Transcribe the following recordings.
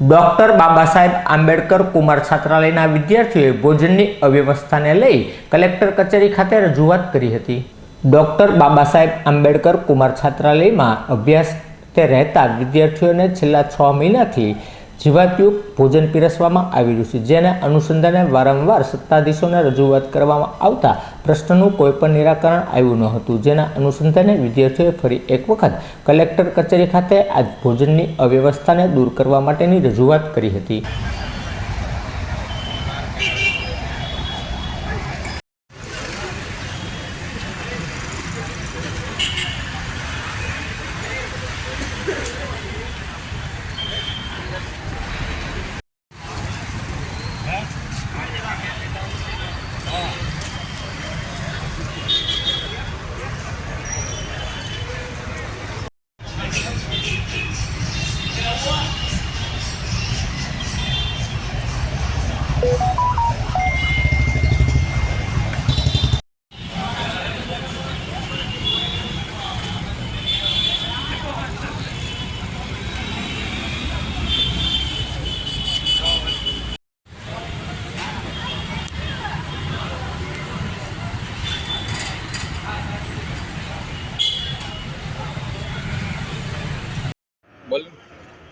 Doctor Baba Saheb Ambedkar Kumar છાત્રાલયના વિદ્યાર્થીઓએ ભોજનની અવ્યવસ્થાને લઈ કલેક્ટર કચેરી ખાતે રજૂઆત કરી હતી. ડોક્ટર બાબા સાહેબ આંબેડકર કુમાર છાત્રાલયમાં અભ્યાસ તે રહેતા વિદ્યાર્થીઓને છેલ્લા છ મહિનાથી જીવાતયુક્ત ભોજન પીરસવામાં આવી રહ્યું છે, જેને અનુસંધાને વારંવાર સત્તાધીશોને રજૂઆત કરવામાં આવતા પ્રશ્નનું કોઈપણ નિરાકરણ આવ્યું ન હતું. જેના અનુસંધાને વિદ્યાર્થીઓએ ફરી એક વખત કલેક્ટર કચેરી ખાતે આજ ભોજનની અવ્યવસ્થાને દૂર કરવા માટેની રજૂઆત કરી હતી.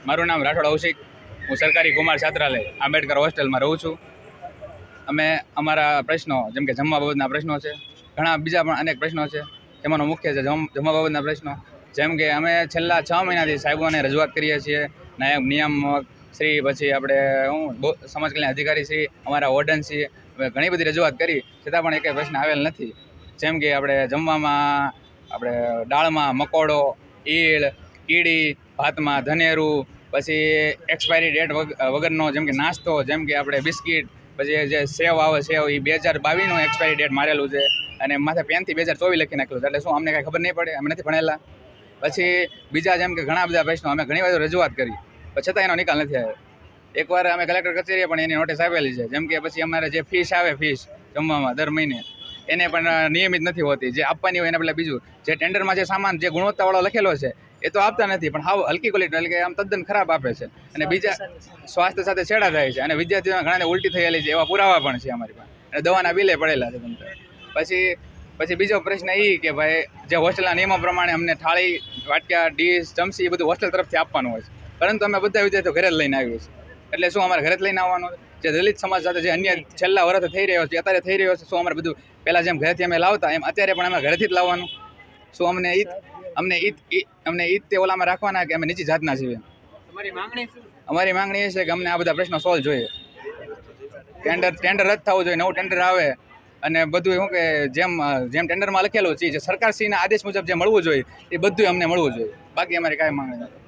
મારું નામ રાઠોડ કૌશિક હું સરકારી કુમાર છાત્રાલય, આંબેડકર હોસ્ટેલમાં રહું છું. અમે અમારા પ્રશ્નો, જેમ કે જમવા બાબતના પ્રશ્નો છે, ઘણા બીજા પણ અનેક પ્રશ્નો છે. એમાંનો મુખ્ય છે જમ, જમવા બાબતના પ્રશ્નો. જેમ કે અમે છેલ્લા છ મહિનાથી સાહેબોને રજૂઆત કરીએ છીએ. નાયબ નિયામક, શ્રી, પછી આપણે હું સમાજ કલ્યાણ અધિકારી શ્રી, અમારા વોર્ડન શ્રી ઘણી બધી રજૂઆત કરી. છતાં પણ એકે પ્રશ્ન આવેલ નથી. જેમ કે આપણે જમવામાં, આપણે દાળમાં મકોડો, ઈળ, કીડી, ભાતમાં ધનેરું પછી એક્સપાયરી ડેટ વગરનો જેમ કે નાસ્તો, જેમ કે આપણે બિસ્કિટ, પછી જે સેવ આવે, સેવ એ બે હજાર બાવીસનું એક્સપાયરી ડેટ મારેલું છે. અને માથે પેનથી બે હજાર ચોવીસ લખી નાખેલું એટલે શું અમને કાંઈ ખબર નહીં પડે? અમે નથી ભણેલા. પછી બીજા જેમ કે ઘણા બધા પ્રશ્નો, અમે ઘણી વાર રજૂઆત કરી. પણ છતાં એનો નિકાલ નથી આવ્યો. એકવાર અમે કલેક્ટર કચેરીએ પણ એની નોટિસ આપેલી છે. જેમ કે પછી અમારે જે ફીસ આવે ફીસ જમવામાં દર મહિને એને પણ નિયમિત નથી હોતી. જે આપવાની હોય એના પહેલાં બીજું. જે ટેન્ડરમાં જે સામાન જે ગુણવત્તાવાળો લખેલો છે એ તો આપતા નથી પણ હાવ હલકી ક્વોલિટી એટલે કે આમ તદ્દન ખરાબ આપે છે. અને બીજા સ્વાસ્થ્ય સાથે છેડા થાય છે. અને વિદ્યાર્થીઓને ઘણાને ઉલટી થયેલી છે એવા પુરાવા પણ છે અમારી પાસે. અને દવાના બિલે પડેલા છે તમને પછી પછી બીજો પ્રશ્ન એ કે ભાઈ જે હોસ્ટેલના નિયમો પ્રમાણે અમને થાળી વાટક્યા ડીશ ચમચી એ બધું હોસ્ટેલ તરફથી આપવાનું હોય છે. પરંતુ અમે બધા વિદ્યાર્થીઓ ઘરે જ લઈને આવીએ છીએ. એટલે શું અમારે ઘરે જ લઈને આવવાનું? જે દલિત સમાજ સાથે જે અન્ય છેલ્લા વર્ષ થઈ રહ્યો છે અત્યારે થઈ રહ્યો છે શું અમારે બધું પહેલાં જેમ ઘરેથી અમે લાવતા એમ અત્યારે પણ અમે ઘરેથી જ લાવવાનું. શું અમને ઈદ અમને ઈદ ઈ- અમને ઈદ તે ઓલામાં રાખવાના કે અમે નીચી જાતના છીએ? અમારી માંગણી એ છે કે અમને આ બધા પ્રશ્નો સોલ્વ જોઈએ. ટેન્ડર ટેન્ડર રદ થવું જોઈએ નવું ટેન્ડર આવે. અને બધું શું કે જેમ જેમ ટેન્ડરમાં લખેલું છે જે સરકારશ્રીના આદેશ મુજબ જે મળવું જોઈએ એ બધું અમને મળવું જોઈએ. બાકી અમારી કાંઈ માંગણી નથી.